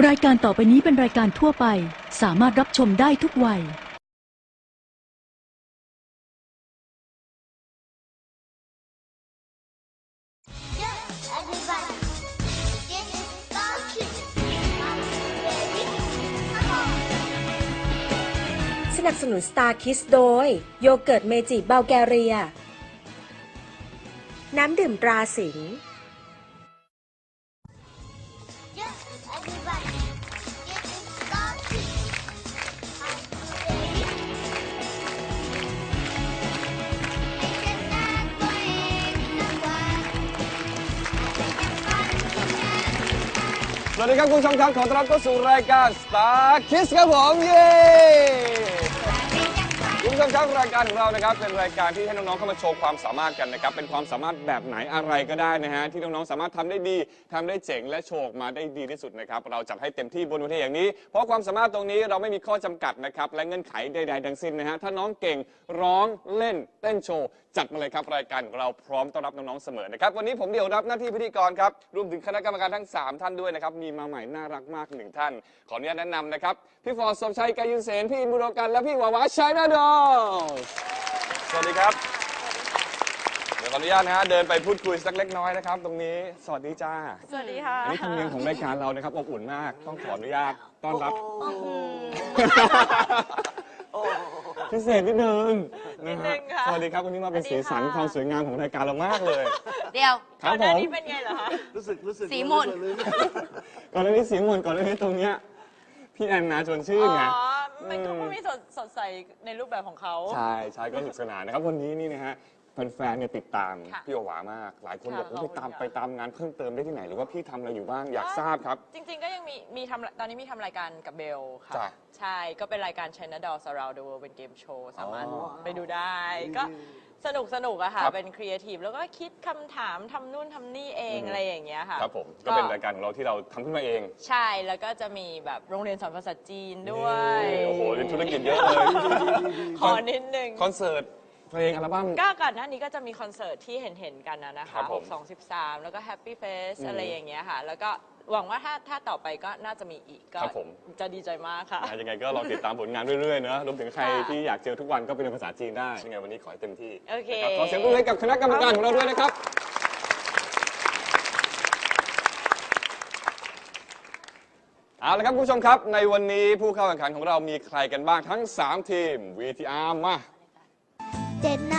รายการต่อไปนี้เป็นรายการทั่วไป สามารถรับชมได้ทุกวัย สนับสนุน Star Kiss โดย โยเกิร์ตเมจิบัลแกเรีย น้ำดื่มตราสิงห์ สวัสดีครับคุณผู้ชมครับ ขอต้อนรับเข้าสู่รายการ Star Kiss ครับผม เย้ คุณผู้ชมครับรายการของเรานะครับเป็นรายการที่ให้น้องๆเข้ามาโชว์ความสามารถกันนะครับเป็นความสามารถแบบไหนอะไรก็ได้นะฮะที่น้องๆสามารถทำได้ดีทำได้เจ๋งและโชว์ออกมาได้ดีที่สุดนะครับเราจัดให้เต็มที่บนเวทีอย่างนี้ เพราะความสามารถตรงนี้เราไม่มีข้อจำกัดนะครับและเงื่อนไขใดๆทั้งสิ้นนะฮะถ้าน้องเก่งร้องเล่นเต้นโชว์จัดมาเลยครับรายการของเราพร้อมต้อนรับน้องๆเสมอนะครับวันนี้ผมเดี่ยวรับหน้าที่พิธีกรครับรวมถึงคณะกรรมการทั้งสามท่านด้วยนะครับมีมาใหม่น่ารักมากหนึ่งท่าน ขออนุญาตแนะนำนะครับพี่ฟอร์ดสมชัยกายุนเสนพี่อินบุโรกันและพี่วาวาชัยนาดอสวัสดีครับ เดี๋ยวขออนุญาตนะฮะเดินไปพูดคุยสักเล็กน้อยนะครับ ตรงนี้ สวัสดีจ้า สวัสดีค่ะอันนี้ธรรมเนียมของรายการเรานะครับอบอุ่นมาก ต้องขออนุญาตต้อนรับ พิเศษนิดนึงนะนิดนึฮะงค่ะ สวัสดีครับวันนี้มาเป็นสวัสีสดีค่ะสันความสวยงามของรายการเรามากเลย เดี๋ยว ครับก่อนหน้าผมนี้เป็นไงเหรอคะ รู้สึกรู้สึกสีมนต์รู้สึกก่อนหน้านี้เสียงมนต์ก่อนหน้านี้ตรงเนี้ยพี่แอนนาชวนชื่นอ๋ไงอ มันก็มมีสดสดใสในรูปแบบของเขา ใช่ใช่ก็สนุกสนานนะครับวันนี้นี่นะฮะ แฟนๆเนี่ยติดตามค่ะพี่โอหวามาก หลายคนค่ะบอกว่าขอบไปคุณตามค่ะ ไปตามงานเพิ่มเติมได้ที่ไหน หรือว่าพี่ทำอะไรอยู่บ้างอยากทราบครับ จริงๆ ก็ยังมีมีทำตอนนี้มีทำรายการกับเบลค่ะ จ้ะใช่ก็เป็นรายการ China Doll Surround the World เป็นเกมโชว์ สามารถอ๋อไปดูได้ ก็สนุกสนุกอะค่ะ ครับ เป็นครีเอทีฟแล้วก็คิดคำถามทำนู่นทำนี่เองอืมอะไรอย่างเงี้ยค่ะ ครับผมก็เป็นรายการของเราที่เราทำขึ้นมาเองใช่แล้วก็จะมีแบบโรงเรียนสอนภาษาจีนด้วย นี่โอ้โหเป็นธุรกิจเยอะเลย ขอนิดนึง คอนเสิร์ต เพลงอัลบั้ม ก็ก่อนหน้านี้ก็จะมีคอนเสิร์ตที่เห็นเห็นๆกันนะนะครัคะบผม 6 2 13 แล้วก็ Happy Face อืมอะไรอย่างเงี้ยค่ะ แล้วก็หวังว่าถ้าถ้าต่อไปก็น่าจะมีอีกก็ครับผม จะดีใจมากค่ะ นะยังไงก็ลองติดตามผลงานเรื่อยๆเนอะรวมถึงใครค่ะที่อยากเจอทุกวันก็ไปเรียนภาษาจีนได้ยังไงวันนี้ขอให้เต็มที่โอเค นะครับขอเสียงปรบมือให้กับคณะกรรมการของเราด้วยนะครับ เอาละครับคุณผู้ชมครับ ในวันนี้ผู้เข้าแข่งขันของเรามีใครกันบ้างทั้ง 3 ทีม VTR มา เจ็ดน